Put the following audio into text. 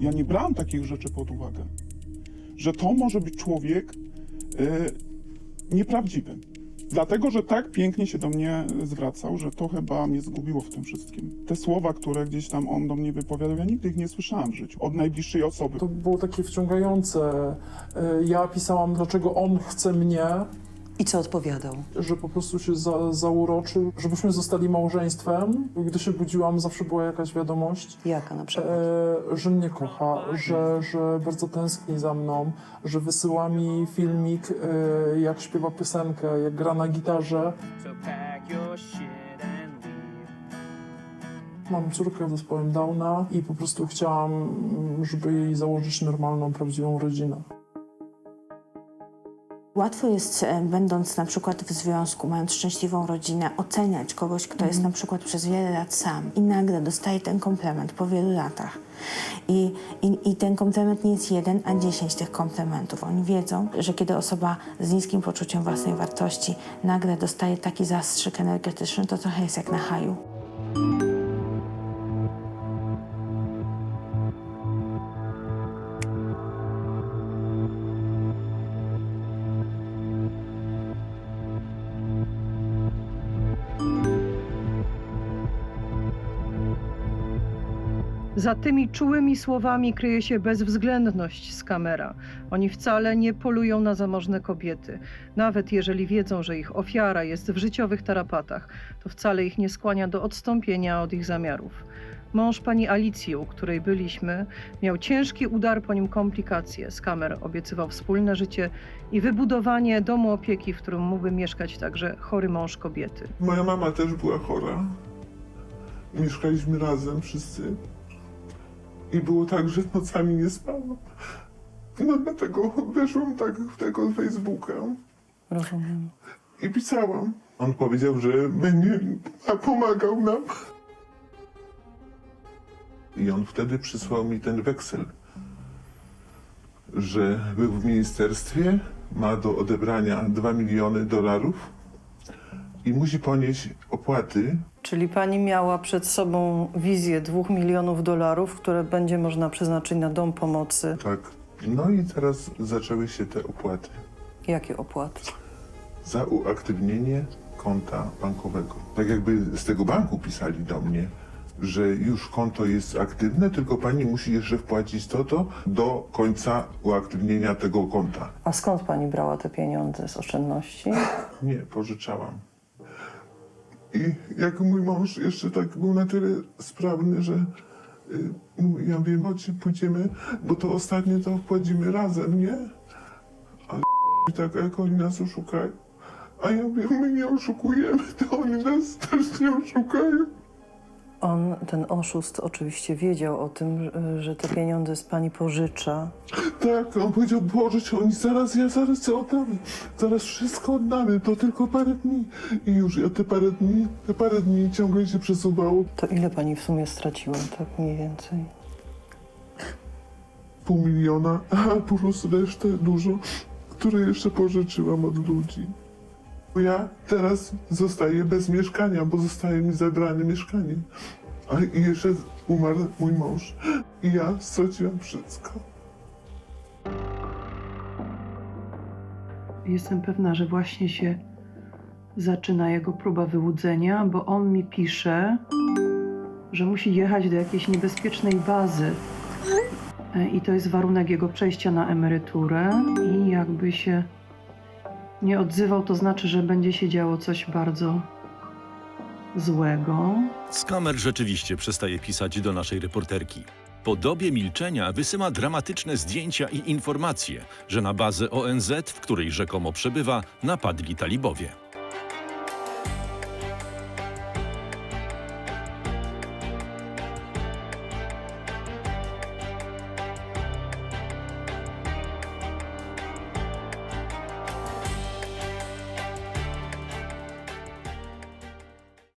Ja nie brałam takich rzeczy pod uwagę. Że to może być człowiek e, nieprawdziwy. Dlatego, że tak pięknie się do mnie zwracał, że to chyba mnie zgubiło w tym wszystkim. Te słowa, które gdzieś tam on do mnie wypowiadał, ja nigdy ich nie słyszałam w życiu. Od najbliższej osoby. To było takie wciągające. Y, Ja pisałam, dlaczego on chce mnie, I co odpowiadał? że po prostu się za, zauroczył, żebyśmy zostali małżeństwem. Gdy się budziłam, zawsze była jakaś wiadomość, Jaka na przykład? e, że mnie kocha, że, że bardzo tęskni za mną, że wysyła mi filmik, e, jak śpiewa piosenkę, jak gra na gitarze. Mam córkę z zespołem Downa i po prostu chciałam, żeby jej założyć normalną, prawdziwą rodzinę. Łatwo jest, e, będąc na przykład w związku, mając szczęśliwą rodzinę, oceniać kogoś, kto jest na przykład przez wiele lat sam i nagle dostaje ten komplement po wielu latach. I, i, I ten komplement nie jest jeden, a dziesięć tych komplementów. Oni wiedzą, że kiedy osoba z niskim poczuciem własnej wartości nagle dostaje taki zastrzyk energetyczny, to trochę jest jak na haju. Za tymi czułymi słowami kryje się bezwzględność z kamera. Oni wcale nie polują na zamożne kobiety. Nawet jeżeli wiedzą, że ich ofiara jest w życiowych tarapatach, to wcale ich nie skłania do odstąpienia od ich zamiarów. Mąż pani Alicji, u której byliśmy, miał ciężki udar, po nim komplikacje. Z kamer obiecywał wspólne życie i wybudowanie domu opieki, w którym mógłby mieszkać także chory mąż kobiety. Moja mama też była chora. Mieszkaliśmy razem wszyscy. I było tak, że nocami nie spałam. No dlatego weszłam tak w tego Facebooka Rozumiem. i pisałam. On powiedział, że będzie pomagał nam. I on wtedy przysłał mi ten weksel, że był w ministerstwie, ma do odebrania 2 miliony dolarów i musi ponieść opłaty Czyli pani miała przed sobą wizję dwóch milionów dolarów, które będzie można przeznaczyć na dom pomocy. Tak. No i teraz zaczęły się te opłaty Jakie opłaty? za uaktywnienie konta bankowego. Tak jakby z tego banku pisali do mnie, że już konto jest aktywne, tylko pani musi jeszcze wpłacić to, to do końca uaktywnienia tego konta. A skąd pani brała te pieniądze z oszczędności? Nie, pożyczałam. I jak mój mąż jeszcze tak był na tyle sprawny, że y, ja wiem, chodź, pójdziemy, bo to ostatnie to wpłacimy razem, nie? Ale tak, jak oni nas oszukają. A ja mówię, my nie oszukujemy, to oni nas też nie oszukają. On, ten oszust, oczywiście wiedział o tym, że- te pieniądze z pani pożycza. Tak, on powiedział, Boże, czy oni zaraz, ja zaraz co oddamy, zaraz wszystko oddamy, to tylko parę dni. I już ja te parę dni, te parę dni ciągle się przesuwało. To ile pani w sumie straciła, tak mniej więcej? pół miliona, a plus resztę dużo, które jeszcze pożyczyłam od ludzi. Ja teraz zostaję bez mieszkania, bo zostaje mi zabrane mieszkanie. A jeszcze umarł mój mąż. I ja straciłam wszystko. Jestem pewna, że właśnie się zaczyna jego próba wyłudzenia, bo on mi pisze, że musi jechać do jakiejś niebezpiecznej bazy. E, I to jest warunek jego przejścia na emeryturę. I jakby się nie odzywał, to znaczy, że będzie się działo coś bardzo złego. Skamer rzeczywiście przestaje pisać do naszej reporterki. Po dobie milczenia wysyła dramatyczne zdjęcia i informacje, że na bazę ONZ, w której rzekomo przebywa, napadli talibowie.